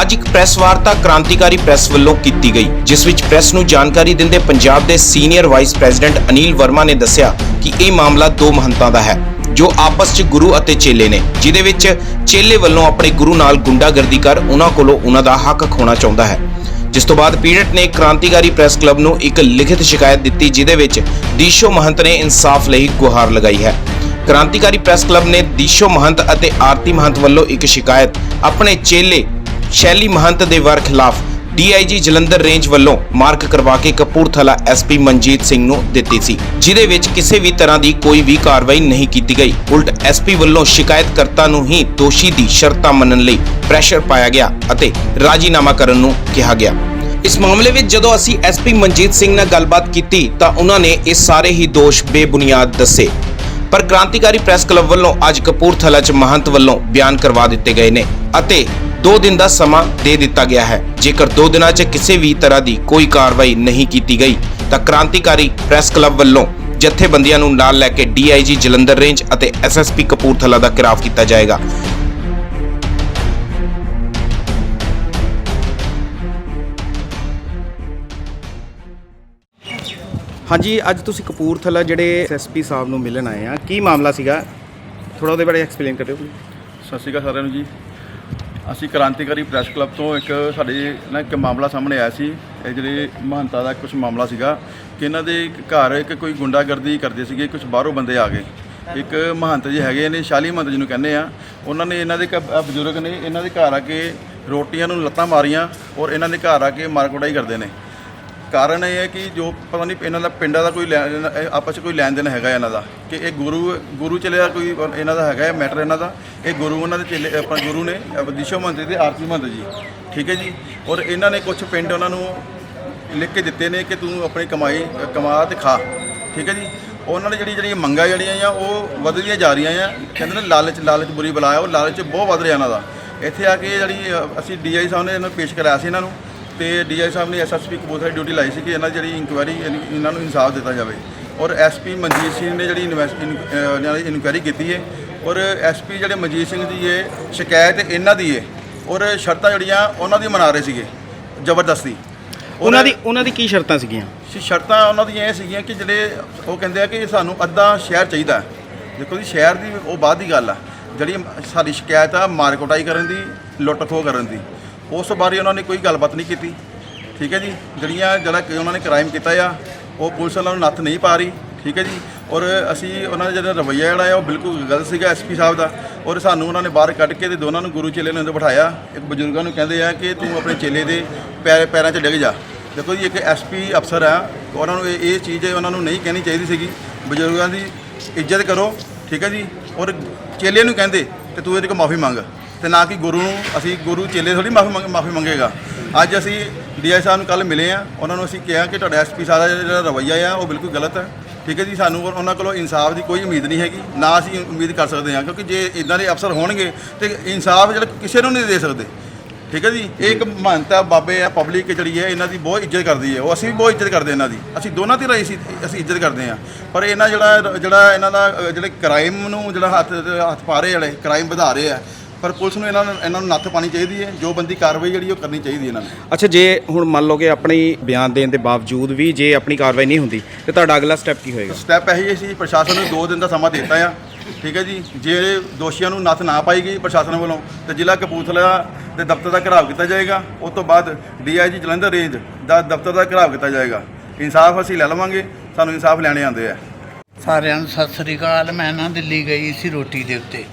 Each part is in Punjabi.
ਅੱਜ ਇੱਕ ਪ੍ਰੈਸ ਵਾਰਤਾ ਕ੍ਰਾਂਤੀਕਾਰੀ ਪ੍ਰੈਸ ਵੱਲੋਂ ਕੀਤੀ ਗਈ, ਜਿਸ ਵਿੱਚ ਪ੍ਰੈਸ ਨੂੰ ਜਾਣਕਾਰੀ ਦਿੰਦੇ ਪੰਜਾਬ ਦੇ ਸੀਨੀਅਰ ਵਾਈਸ ਪ੍ਰੈਜ਼ੀਡੈਂਟ ਅਨੀਲ ਵਰਮਾ ਨੇ ਦੱਸਿਆ ਕਿ ਇਹ ਮਾਮਲਾ ਦੋ ਮਹੰਤਾਂ ਦਾ ਹੈ, ਜੋ ਆਪਸ 'ਚ ਗੁਰੂ ਅਤੇ ਚੇਲੇ ਨੇ ਜਿਦੇ ਵਿੱਚ ਚੇਲੇ ਵੱਲੋਂ ਆਪਣੇ ਗੁਰੂ ਨਾਲ ਗੁੰਡਾਗਰਦੀ ਕਰ ਉਹਨਾਂ ਕੋਲੋਂ ਉਹਨਾਂ ਦਾ ਹੱਕ ਖੋਣਾ ਚਾਹੁੰਦਾ ਹੈ। ਜਿਸ ਤੋਂ ਬਾਅਦ ਪੀੜਤ ਨੇ ਕ੍ਰਾਂਤੀਕਾਰੀ ਪ੍ਰੈਸ ਕਲੱਬ ਨੂੰ ਇੱਕ ਲਿਖਿਤ ਸ਼ਿਕਾਇਤ ਦਿੱਤੀ ਜਿਦੇ ਵਿੱਚ ਦੀਸ਼ੋ ਮਹੰਤ ਨੇ ਇਨਸਾਫ ਲਈ ਗੁਹਾਰ ਲਗਾਈ ਹੈ। ਕ੍ਰਾਂਤੀਕਾਰੀ ਪ੍ਰੈਸ ਕਲੱਬ ਨੇ ਦੀਸ਼ੋ ਮਹੰਤ ਅਤੇ ਆਰਤੀ ਮਹੰਤ ਵੱਲੋਂ ਇੱਕ ਸ਼ਿਕਾਇਤ ਆਪਣੇ ਚੇਲੇ ਸ਼ੈਲੀ ਮਹੰਤ ਦੇ ਵਰ ਖਿਲਾਫ ਡੀਆਈਜੀ ਜਲੰਧਰ ਰੇਂਜ ਵੱਲੋਂ ਮਾਰਕ ਕਰਵਾ ਕੇ ਕਪੂਰਥਲਾ ਐਸਪੀ ਮਨਜੀਤ ਸਿੰਘ ਨੂੰ ਦਿੱਤੀ ਸੀ ਜਿਦੇ ਵਿੱਚ ਕਿਸੇ ਵੀ ਤਰ੍ਹਾਂ ਦੀ ਕੋਈ ਵੀ ਕਾਰਵਾਈ ਨਹੀਂ ਕੀਤੀ ਗਈ। ਉਲਟ ਐਸਪੀ ਵੱਲੋਂ ਸ਼ਿਕਾਇਤਕਰਤਾ ਨੂੰ ਹੀ ਦੋਸ਼ੀ ਦੀ ਸ਼ਰਤਾਂ ਮੰਨਣ ਲਈ ਪ੍ਰੈਸ਼ਰ ਪਾਇਆ ਗਿਆ ਅਤੇ ਰਾਜੀਨਾਮਾ ਕਰਨ ਨੂੰ ਕਿਹਾ ਗਿਆ। ਇਸ ਮਾਮਲੇ ਵਿੱਚ ਜਦੋਂ ਅਸੀਂ ਐਸਪੀ ਮਨਜੀਤ ਸਿੰਘ ਨਾਲ ਗੱਲਬਾਤ ਕੀਤੀ ਤਾਂ ਉਹਨਾਂ ਨੇ ਇਹ ਸਾਰੇ ਹੀ ਦੋਸ਼ ਬੇਬੁਨਿਆਦ ਦੱਸੇ। ਪਰ ਕ੍ਰਾਂਤੀਕਾਰੀ ਪ੍ਰੈਸ ਕਲੱਬ ਵੱਲੋਂ ਅੱਜ ਕਪੂਰਥਲਾ 'ਚ ਮਹੰਤ ਵੱਲੋਂ ਬਿਆਨ ਕਰਵਾ ਦਿੱਤੇ ਗਏ ਨੇ ਅਤੇ 2 ਦਿਨ ਦਾ ਸਮਾਂ ਦੇ ਦਿੱਤਾ ਗਿਆ ਹੈ। ਜੇਕਰ 2 ਦਿਨਾਂ 'ਚ ਕਿਸੇ ਵੀ ਤਰ੍ਹਾਂ ਦੀ ਕੋਈ ਕਾਰਵਾਈ ਨਹੀਂ ਕੀਤੀ ਗਈ ਤਾਂ ਕ੍ਰਾਂਤੀਕਾਰੀ ਪ੍ਰੈਸ ਕਲੱਬ ਵੱਲੋਂ ਜਥੇਬੰਦੀਆਂ ਨੂੰ ਨਾਲ ਲੈ ਕੇ ਡੀਆਈਜੀ ਜਲੰਧਰ ਰੇਂਜ ਅਤੇ ਐਸਐਸਪੀ ਕਪੂਰਥਲਾ ਦਾ ਘਿਰਾਵ ਕੀਤਾ ਜਾਏਗਾ। ਹਾਂਜੀ ਅੱਜ ਤੁਸੀਂ ਕਪੂਰਥਲਾ ਜਿਹੜੇ ਐਸਪੀ ਸਾਹਿਬ ਨੂੰ ਮਿਲਣ ਆਏ ਆ ਕੀ ਮਾਮਲਾ ਸੀਗਾ? ਥੋੜਾ ਉਹਦੇ ਬਾਰੇ ਐਕਸਪਲੇਨ ਕਰਿਓ ਸਤਿ ਸ਼੍ਰੀ ਅਕਾਲ ਸਾਰਿਆਂ ਨੂੰ ਜੀ। ਅਸੀਂ ਕ੍ਰਾਂਤੀਕਾਰੀ ਪ੍ਰੈਸ ਕਲੱਬ ਤੋਂ ਇੱਕ ਸਾਡੇ ਨਾ ਇੱਕ ਮਾਮਲਾ ਸਾਹਮਣੇ ਆਇਆ ਸੀ। ਇਹ ਜਿਹੜੇ ਮਹੰਤਾ ਦਾ ਕੁਝ ਮਾਮਲਾ ਸੀਗਾ ਕਿ ਇਹਨਾਂ ਦੇ ਘਰ ਇੱਕ ਕੋਈ ਗੁੰਡਾਗਰਦੀ ਕਰਦੇ ਸੀਗੇ ਕੁਝ ਬਾਹਰੋਂ ਬੰਦੇ ਆ ਗਏ। ਇੱਕ ਮਹੰਤ ਜੀ ਹੈਗੇ ਨੇ, ਸ਼ਾਲੀ ਮਹੰਤ ਜੀ ਨੂੰ ਕਹਿੰਦੇ ਆ। ਉਹਨਾਂ ਨੇ ਇਹਨਾਂ ਦੇ ਘ- ਬਜ਼ੁਰਗ ਨੇ, ਇਹਨਾਂ ਦੇ ਘਰ ਆ ਕੇ ਰੋਟੀਆਂ ਨੂੰ ਲੱਤਾਂ ਮਾਰੀਆਂ ਔਰ ਇਹਨਾਂ ਦੇ ਘਰ ਆ ਕੇ ਮਾਰਕੁਟਾਈ ਕਰਦੇ ਨੇ। ਕਾਰਨ ਇਹ ਹੈ ਕਿ ਜੋ ਪਤਾ ਨਹੀਂ ਇਹਨਾਂ ਦਾ ਪਿੰਡਾਂ ਦਾ ਕੋਈ ਲੈਣ ਦੇਣ- ਇਹ ਆਪਸ 'ਚ ਕੋਈ ਲੈਣ ਦੇਣ ਹੈਗਾ ਇਹਨਾਂ ਦਾ ਕਿ ਇਹ ਗੁਰੂ ਗੁਰੂ ਚਲੇ ਦਾ ਕੋਈ ਇਹਨਾਂ ਦਾ ਹੈਗਾ ਮੈਟਰ ਇਹਨਾਂ ਦਾ। ਇਹ ਗੁਰੂ ਉਹਨਾਂ ਦੇ ਚੇਲੇ ਆਪਣਾ ਗੁਰੂ ਨੇ ਵਿਦਿਸ਼ੋ ਮੰਤਰੀ ਤੇ ਆਰਤੀ ਮੰਤਰੀ ਜੀ ਠੀਕ ਹੈ ਜੀ? ਔਰ ਇਹਨਾਂ ਨੇ ਕੁਝ ਪਿੰਡ ਉਹਨਾਂ ਨੂੰ ਲਿਖ ਕੇ ਦਿੱਤੇ ਨੇ ਕਿ ਤੂੰ ਆਪਣੀ ਕਮਾਈ ਕਮਾ ਤੇ ਖਾ ਠੀਕ ਹੈ ਜੀ? ਉਹਨਾਂ ਨੇ ਜਿਹੜੀ ਜਿਹੜੀਆਂ ਮੰਗਾਂ ਜਿਹੜੀਆਂ ਆ ਉਹ ਵੱਧਦੀਆਂ ਜਾ ਰਹੀਆਂ ਆ। ਕਹਿੰਦੇ ਨੇ ਲਾਲਚ ਲਾਲਚ ਬੁਰੀ ਬਲਾ ਆ ਉਹ ਲਾਲਚ ਬਹੁਤ ਵੱਧ ਰਿਹਾ ਇਹਨਾਂ ਦਾ। ਇੱਥੇ ਆ ਕੇ ਜਿਹੜੀ ਅ, ਅਸੀਂ ਡੀਆਈ ਸਾਹਿਬ ਨੇ ਇਹਨਾਂ ਨੂੰ ਪੇਸ਼ ਕਰਾਇਆ ਸੀ ਇਹਨਾਂ ਨੂੰ। ਤੇ ਡੀਆਈ ਸਾਹਿਬ ਨੇ ਐਸਐਸਪੀ ਕਪੂਰਥਲਾ ਡਿਊਟੀ ਲਾਈ ਸੀ ਕਿ ਇਹਨਾਂ ਜਿਹੜੀ ਇਨਕੁਆਇਰੀ ਇਹਨਾਂ ਨੂੰ ਇਨਸਾਫ ਦਿੱਤਾ ਜਾਵੇ। ਔਰ ਐਸਪੀ ਮਨਜੀਤ ਸਿੰਘ ਨੇ ਜਿਹੜੀ ਇਨਕੁਆਇਰੀ ਕੀਤੀ ਹੈ ਔਰ ਐਸਪੀ ਜਿਹੜੇ ਮਨਜੀਤ ਸਿੰਘ ਦੀ ਇਹ ਸ਼ਿਕਾਇਤ ਇਹਨਾਂ ਦੀ ਹੈ ਔਰ ਸ਼ਰਤਾਂ ਜਿਹੜੀਆਂ ਉਹਨਾਂ ਦੀ ਮਨਾ ਰਹੇ ਸੀਗੇ ਜ਼ਬਰਦਸਤੀ। ਉਹਨਾਂ ਦੀ ਉਹਨਾਂ ਦੀ ਕੀ ਸ਼ਰਤਾਂ ਸੀਗੀਆਂ? ਸ਼ਰਤਾਂ ਉਹਨਾਂ ਦੀਆਂ ਇਹ ਸੀਗੀਆਂ ਕਿ ਜਿਹੜੇ ਉਹ ਕਹਿੰਦੇ ਆ ਕਿ ਸਾਨੂੰ ਅੱਧਾ ਸ਼ਹਿਰ ਚਾਹੀਦਾ। ਦੇਖੋ ਜੀ ਸ਼ਹਿਰ ਦੀ ਉਹ ਬਾਅਦ ਦੀ ਗੱਲ ਆ। ਜਿਹੜੀ ਸਾਡੀ ਸ਼ਿਕਾਇਤ ਆ ਮਾਰਕੋਟਾਈ ਕਰਨ ਦੀ ਲੁੱਟ ਖੋਹ ਕਰਨ ਦੀ। ਉਸ ਬਾਰੇ ਉਹਨਾਂ ਨੇ ਕੋਈ ਗੱਲਬਾਤ ਨਹੀਂ ਕੀਤੀ। ਠੀਕ ਹੈ ਜੀ? ਜਿਹੜੀਆਂ ਜਿਹੜਾ ਕਿ ਉਹਨਾਂ ਨੇ ਕ੍ਰਾਈਮ ਕੀਤਾ ਆ, ਉਹ ਪੁਲਿਸ ਵਾਲਿਆਂ ਨੂੰ ਨੱਥ ਨਹੀਂ ਪਾ ਰਹੀ। ਠੀਕ ਹੈ ਜੀ? ਔਰ ਅਸੀਂ ਉਹਨਾਂ ਦਾ ਜਿਹੜਾ ਰਵੱਈਆ ਜਿਹੜਾ ਆ, ਉਹ ਬਿਲਕੁਲ ਗਲਤ ਸੀਗਾ ਐਸਪੀ ਸਾਹਿਬ ਦਾ। ਔਰ ਸਾਨੂੰ ਉਹਨਾਂ ਨੇ ਬਾਹਰ ਕੱਢ ਕੇ ਤੇ ਦੋਨਾਂ ਨੂੰ ਗੁਰੂ ਚੇਲੇ ਨੂੰ ਅੰਦਰ ਬਿਠਾਇਆ। ਇੱਕ ਬਜ਼ੁਰਗਾਂ ਨੂੰ ਕਹਿੰਦੇ ਆ ਕਿ ਤੂੰ ਆਪਣੇ ਚੇਲੇ ਦੇ ਪੈਰ ਪੈਰਾਂ 'ਚ ਡਿੱਗ ਜਾ। ਦੇਖੋ ਜੀ, ਇੱਕ ਐਸਪੀ ਅਫਸਰ ਆ, ਉਹਨਾਂ ਨੂੰ ਇਹ ਇਹ ਚੀਜ਼ ਉਹਨਾਂ ਨੂੰ ਨਹੀਂ ਕਹਿਣੀ ਚਾਹੀਦੀ ਸੀਗੀ। ਬਜ਼ੁਰਗਾਂ ਦੀ ਇੱਜ਼ਤ ਕਰੋ। ਠੀਕ ਹੈ ਜੀ? ਔਰ ਚੇਲੇ ਨੂੰ ਕਹਿੰਦੇ ਤੇ ਤੂੰ ਇਹਦੇ ਕੋਲ ਮਾਫੀ ਮੰਗ। ਤੇ ਨਾ ਕਿ ਗੁਰੂ ਨੂੰ, ਅਸੀਂ ਗੁਰੂ ਚੇਲੇ ਥੋੜੀ ਮਾਫੀ ਮੰਗ, ਮਾਫੀ ਮੰਗੇਗਾ। ਅੱਜ ਅਸੀਂ ਡੀਆਈ ਸਾਹਿਬ ਨੂੰ ਕੱਲ ਮਿਲੇ ਆ ਉਹਨਾਂ ਨੂੰ ਅਸੀਂ ਕਿਹਾ ਕਿ ਤੁਹਾਡਾ ਐਸਪੀ ਸਾਹਿਬ ਦਾ ਜਿਹੜਾ ਰਵੱਈਆ ਆ, ਉਹ ਬਿਲਕੁਲ ਗਲਤ ਹੈ। ਠੀਕ ਹੈ ਜੀ, ਸਾਨੂੰ ਉਹਨਾਂ ਕੋਲੋਂ ਇਨਸਾਫ ਦੀ ਕੋਈ ਉਮੀਦ ਨਹੀਂ ਹੈਗੀ, ਨਾ ਅਸੀਂ ਉਮੀਦ ਕਰ ਸਕਦੇ ਹਾਂ, ਕਿਉਂਕਿ ਜੇ ਇਦਾਂ ਦੇ ਅਫਸਰ ਹੋਣਗੇ, ਤੇ ਇਨਸਾਫ ਜਿਹੜਾ ਕਿਸੇ ਨੂੰ ਨਹੀਂ ਦੇ ਸਕਦੇ। ਠੀਕ ਹੈ ਜੀ, ਇਹ ਇੱਕ ਮਹਾਨਤਾ ਬਾਬੇ ਆ ਪਬਲਿਕ ਜਿਹੜੀ ਹੈ, ਇਹਨਾਂ ਦੀ ਬਹੁਤ ਇੱਜ਼ਤ ਕਰਦੀ ਹੈ, ਉਹ ਅਸੀਂ ਵੀ ਬਹੁਤ ਇੱਜ਼ਤ ਕਰਦੇ ਇਹਨਾਂ ਦੀ। ਅਸੀਂ ਦੋਨਾਂ ਦੀ ਅਸੀਂ ਅਸੀਂ ਇੱਜ਼ਤ ਕਰਦੇ ਹਾਂ। ਪਰ ਇਹਨਾਂ ਜਿਹੜਾ ਜਿਹੜਾ ਇਹਨਾਂ ਦਾ ਜਿਹੜੇ ਕ੍ਰਾਈਮ ਨੂੰ ਜਿਹੜਾ ਹੱਥ ਹੱਥ ਪਾ ਰਹੇ ਜਿਹੜੇ ਕ੍ਰਾਈਮ ਵਧਾ ਰਹੇ ਆ ਪਰ ਪੁਲਿਸ ਨੂੰ ਇਹਨਾਂ ਨੂੰ ਇਹਨਾਂ ਨੂੰ ਨੱਥ ਪਾਣੀ ਚਾਹੀਦੀ ਹੈ। ਜੋ ਬੰਦੀ ਕਾਰਵਾਈ ਜਿਹੜੀ ਉਹ ਕਰਨੀ ਚਾਹੀਦੀ ਹੈ ਇਹਨਾਂ ਨੂੰ। ਅੱਛਾ ਜੇ ਹੁਣ ਮੰਨ ਲਓ ਕਿ ਆਪਣੀ ਬਿਆਨ ਦੇਣ ਦੇ ਬਾਵਜੂਦ ਵੀ ਜੇ ਆਪਣੀ ਕਾਰਵਾਈ ਨਹੀਂ ਹੁੰਦੀ ਤੇ ਤੁਹਾਡਾ ਅਗਲਾ ਸਟੈਪ ਕੀ ਹੋਏਗਾ? ਸਟੈਪ ਇਹੀ ਸੀ ਪ੍ਰਸ਼ਾਸਨ ਨੂੰ 2 ਦਿਨ ਦਾ ਸਮਾਂ ਦਿੱਤਾ ਆ। ਠੀਕ ਹੈ ਜੀ ਜੇ ਦੋਸ਼ੀਆਂ ਨੂੰ ਨੱਥ ਨਾ ਪਾਈ ਗਈ ਪ੍ਰਸ਼ਾਸਨ ਵੱਲੋਂ ਤੇ ਜ਼ਿਲ੍ਹਾ ਕਪੂਰਥਲਾ ਦੇ ਦਫ਼ਤਰ ਦਾ ਘਿਰਾਵ ਕੀਤਾ ਜਾਏਗਾ। ਉਸ ਤੋਂ ਬਾਅਦ ਡੀਆਈਜੀ ਜਲੰਧਰ ਰੇਂਜ ਦਾ ਦਫ਼ਤਰ ਦਾ ਘਿਰਾਵ ਕੀਤਾ ਜਾਏਗਾ। ਇਨਸਾਫ ਅਸੀਂ ਲੈ ਲਵਾਂਗੇ ਸਾਨੂੰ ਇਨਸਾਫ ਲੈਣੇ ਆਉਂਦੇ ਆ। ਸਾਰਿਆਂ ਨੂੰ ਸਤਿ ਸ੍ਰੀ ਅਕਾਲ। ਮੈਂ ਨਾ ਦਿੱਲੀ ਗਈ ਸੀ ਰੋਟੀ ਦੇ ਉੱਤੇ।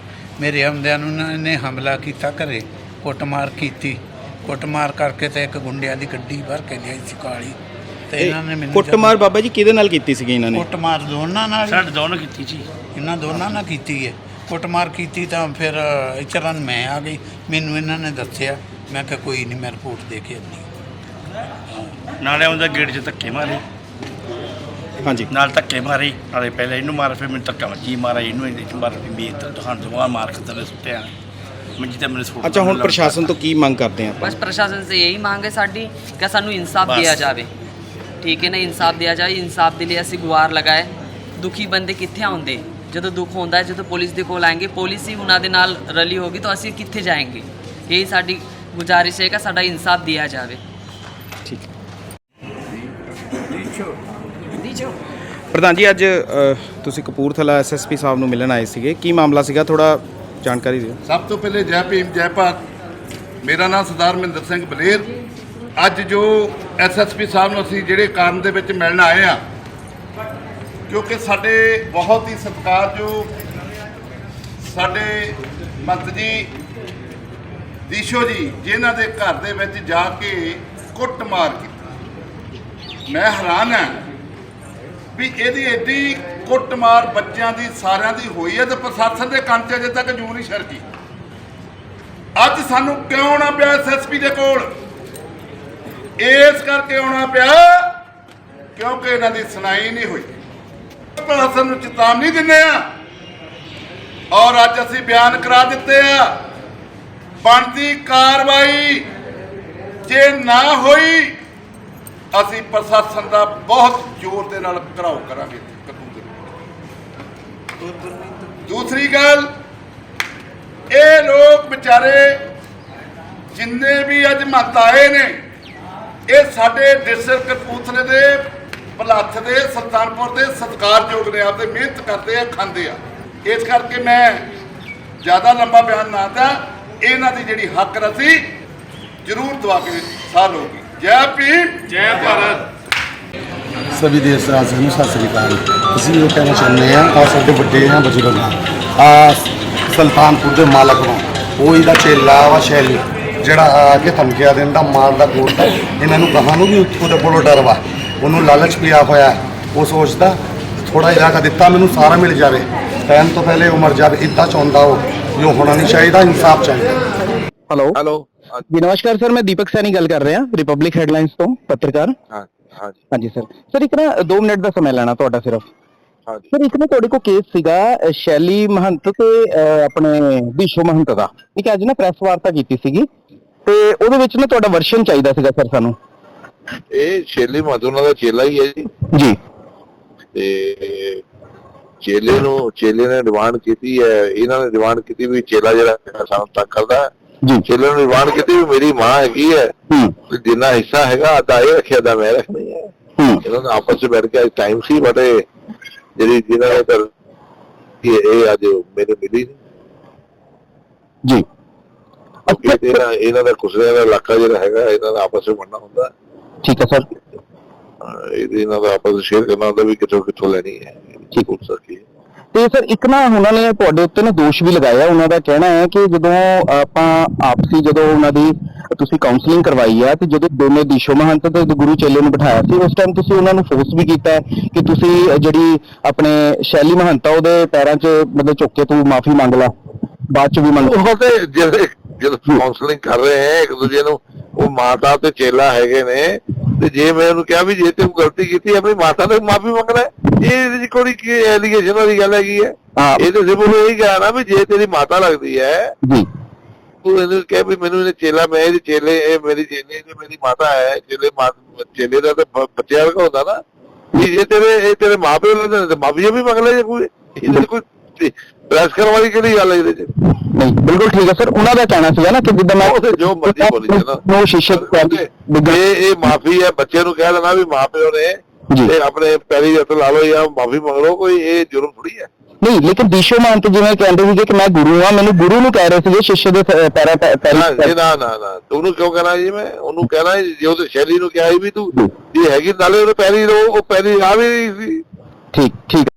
ਮੇਰੇ ਆਉਂਦਿਆਂ ਨੂੰ ਨਾ ਇਹਨੇ ਹਮਲਾ ਕੀਤਾ ਘਰੇ ਕੁੱਟਮਾਰ ਕੀਤੀ। ਕੁੱਟਮਾਰ ਕਰਕੇ ਤੇ ਇੱਕ ਗੁੰਡਿਆਂ ਦੀ ਗੱਡੀ ਭਰ ਕੇ ਲਿਆਈ ਸੀ ਕਾਲੀ। ਤੇ ਇਹਨਾਂ ਨੇ ਮੈਨੂੰ ਕੁੱਟਮਾਰ ਬਾਬਾ ਜੀ ਕਿਹਦੇ ਨਾਲ ਕੀਤੀ ਸੀਗੀ ਇਹਨਾਂ ਨੇ? ਕੁੱਟਮਾਰ ਦੋਨਾਂ ਨਾਲ ਹੀ- ਸਾਡੇ ਦੋਨੋਂ ਕੀਤੀ ਜੀ ਇਹਨਾਂ ਦੋਨਾਂ ਨਾਲ ਕੀਤੀ ਹੈ ਕੁੱਟਮਾਰ ਕੀਤੀ ਤਾਂ ਫਿਰ ਇਚਰਨ ਮੈਂ ਆ ਗਈ। ਮੈਨੂੰ ਇਹਨਾਂ ਨੇ ਦੱਸਿਆ। ਮੈਂ ਕਿਹਾ ਕੋਈ ਨਹੀਂ ਮੈਂ ਰਿਪੋਰਟ ਦੇ ਕੇ ਆਉਂਦੀ। ਨਾਲੇ ਉਹਦਾ ਗੇਟ 'ਚ ਧੱਕੇ ਮਾਰੇ। ਹਾਂਜੀ। ਨਾਲ ਧੱਕੇ ਮਾਰੇ ਨਾਲੇ ਪਹਿਲਾਂ ਇਹਨੂੰ ਮਾਰ ਫਿਰ ਮੈਨੂੰ ਧੱਕਾ ਵੱਜੀ ਮਾਰਾ ਇਹਨੂੰ ਇਹਦੇ ਚ ਮਾਰ ਫਿਰ ਮੇਰੀ ਤਾਂ ਦੁਕਾਨ ਤੋਂ ਬਾਹਰ ਮਾਰ ਖਤਰ ਨੇ ਸੁੱਟਿਆ। ਮੰਜੀ ਤੇ ਮੈਨੂੰ ਸੁੱਟ ਅੱਛਾ ਹੁਣ ਪ੍ਰਸ਼ਾਸਨ ਤੋਂ ਕੀ ਮੰਗ ਕਰਦੇ ਆਪਾਂ? ਬਸ ਪ੍ਰਸ਼ਾਸਨ ਸੇ ਇਹੀ ਮੰਗ ਹੈ ਸਾਡੀ ਕਿ ਸਾਨੂੰ ਇਨਸਾਫ ਦਿਆ ਜਾਵੇ। ਠੀਕ ਹੈ ਨਾ ਇਨਸਾਫ ਦਿਆ ਜਾਵੇ ਇਨਸਾਫ ਦੇ ਲਈ ਅਸੀਂ ਗੁਹਾਰ ਲਗਾਏ। ਦੁਖੀ ਬੰਦੇ ਕਿੱਥੇ ਆਉਂਦੇ? ਜਦੋਂ ਦੁੱਖ ਹੁੰਦਾ ਹੈ ਜਦੋਂ ਪੁਲਿਸ ਦੇ ਕੋਲ ਆਏਗੇ ਪੁਲਿਸ ਹੀ ਉਹਨਾਂ ਦੇ ਨਾਲ ਰਲੀ ਹੋਗੀ ਤਾਂ ਅਸੀਂ ਕਿੱਥੇ ਜਾਏਗੇ? ਇਹ ਸਾਡੀ ਗੁਜ਼ਾਰਿਸ਼ ਹੈ ਕਿ ਸਾਡਾ ਇਨਸਾਫ ਦਿਆ ਜਾਵੇ। ਠੀਕ। ਹੈ ਪ੍ਰਧਾਨ ਜੀ ਅੱਜ ਅ, ਤੁਸੀਂ ਕਪੂਰਥਲਾ ਐਸਐਸਪੀ ਸਾਹਿਬ ਨੂੰ ਮਿਲਣ ਆਏ ਸੀਗੇ। ਕੀ ਮਾਮਲਾ ਸੀਗਾ? ਥੋੜਾ ਜਾਣਕਾਰੀ ਦਿਓ। ਸਭ ਤੋਂ ਪਹਿਲੇ ਜੈ ਭੀਮ ਜੈ ਭਾਰਤ। ਮੇਰਾ ਨਾਮ ਸਰਦਾਰ ਮਹਿੰਦਰ ਸਿੰਘ ਬਲੇਰ। ਅੱਜ ਜੋ ਐਸਐਸਪੀ ਸਾਹਿਬ ਨੂੰ ਅਸੀਂ ਜਿਹੜੇ ਕਾਰਨ ਦੇ ਵਿੱਚ ਮਿਲਣ ਆਏ ਆ ਕਿਉਂਕਿ ਸਾਡੇ ਬਹੁਤ ਹੀ ਸਤਿਕਾਰਯੋਗ ਸਾਡੇ ਮੰਤ ਜੀ ਦੀਸ਼ੋ ਜੀ ਜਿਨ੍ਹਾਂ ਦੇ ਘਰ ਦੇ ਵਿੱਚ ਜਾ ਕੇ ਕੁੱਟਮਾਰ ਕੀਤੀ। ਮੈਂ ਹੈਰਾਨ ਹਾਂ ਵੀ ਇਹਦੀ ਐਡੀ ਕੁੱਟਮਾਰ ਬੱਚਿਆਂ ਦੀ, ਸਾਰਿਆਂ ਦੀ ਹੋਈ ਹੈ ਤੇ ਪ੍ਰਸ਼ਾਸਨ ਦੇ ਕੰਨ 'ਚ ਅਜੇ ਤੱਕ ਜੂ ਨਹੀਂ ਛਰਕੀ ਅੱਜ ਸਾਨੂੰ ਕਿਉਂ ਆਉਣਾ ਪਿਆ ਐਸਐਸਪੀ ਦੇ ਕੋਲ? ਇਸ ਕਰਕੇ ਆਉਣਾ ਪਿਆ ਕਿਉਂਕਿ ਇਹਨਾਂ ਦੀ ਸੁਣਾਈ ਨਹੀਂ ਹੋਈ। ਪ੍ਰਸ਼ਾਸਨ ਨੂੰ ਚੇਤਾਵਨੀ ਦਿੰਦੇ ਆ ਔਰ ਅੱਜ ਅਸੀਂ ਬਿਆਨ ਕਰਾ ਦਿੱਤੇ ਆ। ਬਣਦੀ ਕਾਰਵਾਈ ਜੇ ਨਾ ਹੋਈ ਅਸੀਂ ਪ੍ਰਸ਼ਾਸਨ ਦਾ ਬਹੁਤ ਜ਼ੋਰ ਦੇ ਨਾਲ ਘਰਾਓ ਕਰਾਂਗੇ ਕਪੂਰ ਦੂਸਰੀ ਗੱਲ, ਇਹ ਲੋਕ ਵਿਚਾਰੇ ਜਿੰਨੇ ਵੀ ਅੱਜ ਮਤ ਆਏ ਨੇ, ਇਹ ਸਾਡੇ ਡਿਸਟ੍ਰਿਕਟ ਕਪੂਥਲੇ ਦੇ ਬਲੱਥ ਦੇ, ਸੁਲਤਾਨਪੁਰ ਦੇ ਸਤਿਕਾਰਯੋਗ ਨੇ, ਆਪਦੇ ਮਿਹਨਤ ਕਰਦੇ ਆ, ਖਾਂਦੇ ਆ। ਇਸ ਕਰਕੇ ਮੈਂ ਜ਼ਿਆਦਾ ਲੰਬਾ ਬਿਆਨ ਨਾ ਤਾਂ ਇਹਨਾਂ ਦੀ ਜਿਹੜੀ ਹੱਕ ਰਸੀ ਜ਼ਰੂਰ ਦਵਾ ਕੇ ਸਾਹ ਲਊਗੀ। ਜੈ ਭੀਮ ਜੈ ਭਾਰਤ। ਸਭੀ ਦੇਸ਼ਵਾਸੀਆਂ ਨੂੰ ਸਤਿ ਸ੍ਰੀ ਅਕਾਲ। ਅਸੀਂ ਇਹ ਕਹਿਣਾ ਚਾਹੁੰਦੇ ਹਾਂ ਆ ਸਾਡੇ ਵੱਡੇ ਆ ਬਜ਼ੁਰਗ ਆ। ਸੁਲਤਾਨਪੁਰ ਦੇ ਮਾਲਕ ਨੂੰ ਉਹ ਇਹਦਾ ਚੇਲਾ ਵਾ ਸ਼ੈਲੀ ਜਿਹੜਾ ਆ ਕੇ ਧਮਕੀਆਂ ਦਿੰਦਾ ਮਾਰਦਾ ਕੋਲਦਾ ਇਹਨਾਂ ਨੂੰ ਕਹਾਂ ਨੂੰ ਵੀ ਉਹਦੇ ਕੋਲੋਂ ਡਰ ਵਾ। ਉਹਨੂੰ ਲਾਲਚ ਪਿਆ ਹੋਇਆ। ਹੈ। ਉਹ ਸੋਚਦਾ ਥੋੜਾ ਇਲਾਕਾ ਦਿੱਤਾ ਮੈਨੂੰ ਸਾਰਾ ਮਿਲ ਜਾਵੇ। ਟਾਈਮ ਤੋਂ ਪਹਿਲੇ ਉਹ ਮਰ ਜਾਵੇ ਇੱਦਾਂ ਚਾਹੁੰਦਾ ਉਹ ਜੋ ਹੋਣਾ ਨਹੀਂ ਚਾਹੀਦਾ ਇਨਸਾਫ ਚਾਹੀਦਾ। ਹੈਲੋ ਹੈਲੋ ਜੀ ਨਮਸਕਾਰ ਸਰ ਮੈਂ ਦੀਪਕ ਸੈਣੀ ਗੱਲ ਕਰ ਰਿਹਾ ਰਿਪਬਲਿਕ ਹੈਡਲਾਈਨਸ ਤੋਂ ਪੱਤਰਕਾਰ। ਹਾਂ ਹਾਂਜੀ ਸਰ ਸਰ ਇੱਕ ਨਾ 2 ਮਿੰਟ ਦਾ ਸਮਾਂ ਲੈਣਾ ਤੁਹਾਡਾ ਸਿਰਫ। ਸਰ ਇੱਕ ਨਾ ਤੁਹਾਡੇ ਕੋਲ ਕੇਸ ਸੀਗਾ ਅ, ਸ਼ੈਲੀ ਮਹੰਤ ਤੇ ਅ, ਆਪਣੇ ਵਿਸ਼ੋ ਮਹੰਤ ਦਾ। ਠੀਕ ਹੈ ਅੱਜ ਨਾ ਪ੍ਰੈਸ ਵਾਰਤਾ ਕੀਤੀ ਸੀਗੀ। ਤੇ ਉਹਦੇ ਵਿੱਚ ਨਾ ਤੁਹਾਡਾ ਵਰਸ਼ਨ ਚਾਹੀਦਾ ਸੀਗਾ ਸਰ ਸਾਨੂੰ। ਇਹ ਛੇਲੇ ਉਹਨਾਂ ਦਾ ਚੇਲਾ ਹੀ ਹੈ ਜੀ। ਜੀ। ਤੇ ਚੇਲੇ ਨੂੰ ਚੇਲੇ ਨੇ ਡਿਮਾਂਡ ਕੀਤੀ ਹੈ ਇਹਨਾਂ ਨੇ ਡਿਮਾਂਡ ਕੀਤੀ ਵੀ ਚੇਲਾ ਜਿਹੜਾ ਹੈਗਾ ਸਾਨੂੰ ਤੱਕ ਕਰਦਾ ਹੈ। ਜੀ। ਚੇਲੇ ਨੇ ਡਿਮਾਂਡ ਕੀਤੀ ਵੀ ਮੇਰੀ ਮਾਂ ਹੈਗੀ ਹੈ ਹੂੰ। ਜਿੰਨਾ ਹਿੱਸਾ ਹੈਗਾ ਅਦਾ ਇਹ ਰੱਖਿਆ ਦਾ ਮੈਂ ਰੱਖਣੀ ਹੈ ਹੂੰ। ਇਹਨਾਂ ਨੇ ਆਪਸ ਵਿੱਚ ਬੈਠ ਕੇ ਟਾਈਮ ਸੀ ਬਟੇ ਜਿਹੜੀ ਜਿਹਨਾਂ ਨੇ ਕਰ ਇਹ ਇਹ ਅੱਜ ਮੈਨੂੰ ਮਿਲੀ। ਜੀ। ਇਹਨਾਂ ਦਾ ਕੁਸਰਿਆਂ ਦਾ ਇਲਾਕਾ ਜਿਹੜਾ ਹੈਗਾ ਇਹਨਾਂ ਦਾ ਆਪਸ ਵਿੱਚ ਵੰਡਣਾ ਹੁੰਦਾ। ਠੀਕ ਹੈ ਸਰ। ਅਹ ਇਹ ਇਹਨਾਂ ਦਾ ਆਪਸ ਵਿੱਚ ਸ਼ੇਅਰ ਕਰਨਾ ਹੁੰਦਾ ਵੀ ਕਿੱਥੋਂ ਕਿੱਥੋਂ ਲੈਣੀ ਹੈ ਠੀਕ ਹੋ। ਸਕੀ ਤੇ ਸਰ ਇੱਕ ਨਾ ਉਹਨਾਂ ਨੇ ਤੁਹਾਡੇ ਉੱਤੇ ਨਾ ਦੋਸ਼ ਵੀ ਲਗਾਇਆ, ਉਹਨਾਂ ਦਾ ਕਹਿਣਾ ਹੈ ਕਿ ਜਦੋਂ ਆਪਾਂ ਆਪਸੀ ਜਦੋਂ ਉਹਨਾਂ ਦੀ ਤੁਸੀਂ ਕਾਉਂਸਲਿੰਗ ਕਰਵਾਈ ਆ, ਤੇ ਜਦੋਂ ਦੋਨੇ ਦੀਸ਼ੋ ਮਹੰਤ ਤੇ ਗੁਰੂ ਚੇਲੇ ਨੂੰ ਬਿਠਾਇਆ ਸੀ, ਉਸ ਟਾਈਮ ਤੁਸੀਂ ਉਹਨਾਂ ਨੂੰ ਫੋਰਸ ਵੀ ਕੀਤਾ ਕਿ ਤੁਸੀਂ ਜਿਹੜੀ ਆਪਣੇ ਸ਼ੈਲੀ ਮਹੰਤਾ ਉਹਦੇ ਪੈਰਾਂ 'ਚ ਮਤਲਬ ਝੁੱਕ ਕੇ ਤੂੰ ਮਾਫੀ ਮੰਗ ਲਾ, ਬਾਅਦ 'ਚ ਵੀ ਮੰਗ ਉਹ ਤੇ ਜਦੋਂ ਕਾਉਂਸਲਿੰਗ ਕਰ ਰਹੇ ਹੈ, ਇੱਕ ਦੂਜੇ ਨੂੰ, ਉਹ ਮਾਤਾ ਤੇ ਚੇਲਾ ਹੈਗੇ ਨੇ ਤੇ ਜੇ ਮੈਂ ਉਹਨੂੰ ਕਿਹਾ ਵੀ ਜੇ ਤੂੰ ਗਲਤੀ ਕੀਤੀ ਆਪਣੀ ਮਾਤਾ ਤੋਂ ਮਾਫੀ ਮੰਗਣਾ ਇਹ ਇਹਦੇ ਚ ਕੋਈ ਕੀ ਐਲੀਗੇਸ਼ਨ ਵਾਲੀ ਗੱਲ ਹੈਗੀ ਹੈ। ਇਹ ਤੇ ਸਿਰਫ ਉਹਨੂੰ ਇਹੀ ਕਹਿਣਾ ਵੀ ਜੇ ਤੇਰੀ ਮਾਤਾ ਲੱਗਦੀ ਹੈ ਜੀ। ਤੂੰ ਇਹਨੂੰ ਕਹਿ ਵੀ ਮੈਨੂੰ ਇਹਨੇ ਚੇਲਾ ਮੈਂ ਇਹਦੇ ਚੇਲੇ ਇਹ ਮੇਰੀ ਚੇਲੇ ਤੇ ਮੇਰੀ ਮਾਤਾ ਹੈ ਚੇਲੇ ਚੇਲੇ ਦਾ ਤੇ ਬੱਚਿਆਂ ਵਰਗਾ ਹੁੰਦਾ ਨਾ। ਵੀ ਜੇ ਤੇਰੇ ਇਹ ਤੇਰੇ ਮਾਪੇ ਲੱਗਦੇ ਨੇ ਤੇ ਮਾਫੀ ਵੀ ਮੰਗ ਲੈ ਜੇ ਕੋਈ। ਇਹਦੇ ਕੋਈ ਪ੍ਰੈਸ ਕਰਨ ਵਾਲੀ ਕਿਹੜੀ ਗੱਲ ਹੈ ਇਹਦੇ ਚ? ਨਹੀਂ ਬਿਲਕੁਲ ਠੀਕ ਹੈ ਸਰ ਉਹਨਾਂ ਦਾ ਕਹਿਣਾ ਸੀਗਾ ਨਾ ਕਿ ਜਿੱਦਾਂ ਮੈਂ ਉਹ ਤੇ ਜੋ ਮਰਜ਼ੀ ਬੋਲੀ ਜਾਣਾ। ਉਹ ਸ਼ੀਸ਼ੇ ਇਹ ਇਹ ਮਾਫੀ ਹੈ ਬੱਚੇ ਨੂੰ ਕਹਿ ਦੇਣਾ ਵੀ ਮਾਪਿਓ ਨੇ। ਤੇ ਆਪਣੇ ਪੈਰੀ ਹੱਥ ਲਾ ਲਓ ਜਾਂ ਮਾਫੀ ਮੰਗ ਲਓ ਕੋਈ ਇਹ ਜੁਰਮ ਥੋੜੀ ਹੈ। ਨਹੀਂ ਲੇਕਿਨ ਦੀਸ਼ੋ ਮਹੰਤ ਜਿਵੇਂ ਕਹਿੰਦੇ ਸੀਗੇ ਕਿ ਮੈਂ ਗੁਰੂ ਹਾਂ ਮੈਨੂੰ ਗੁਰੂ ਨੂੰ ਕਹਿ ਰਹੇ ਸੀਗੇ ਸ਼ਿష్‍ය ਦੇ ਸ- ਪੈਰਾਂ ਨਾ ਪੈਰੀ ਨਾ ਨਾ ਨਾ ਤੂੰ ਉਹਨੂੰ ਕਿਉਂ ਕਹਿਣਾ ਜੀ ਮੈਂ? ਉਹਨੂੰ ਕਹਿਣਾ ਸੀ, ਜੇ ਉਹਦੇ ਸ਼ੈਲੀ ਨੂੰ ਕਿਹਾ ਸੀ ਵੀ ਤੂੰ ਇਹ ਹੈਗੀ ਨਾਲੇ ਉਹਦੇ ਪੈਰੀ ਰੋ ਉਹ ਪੈਰੀ ਆ ਵੀ ਸੀ। ਠੀਕ ਠੀਕ।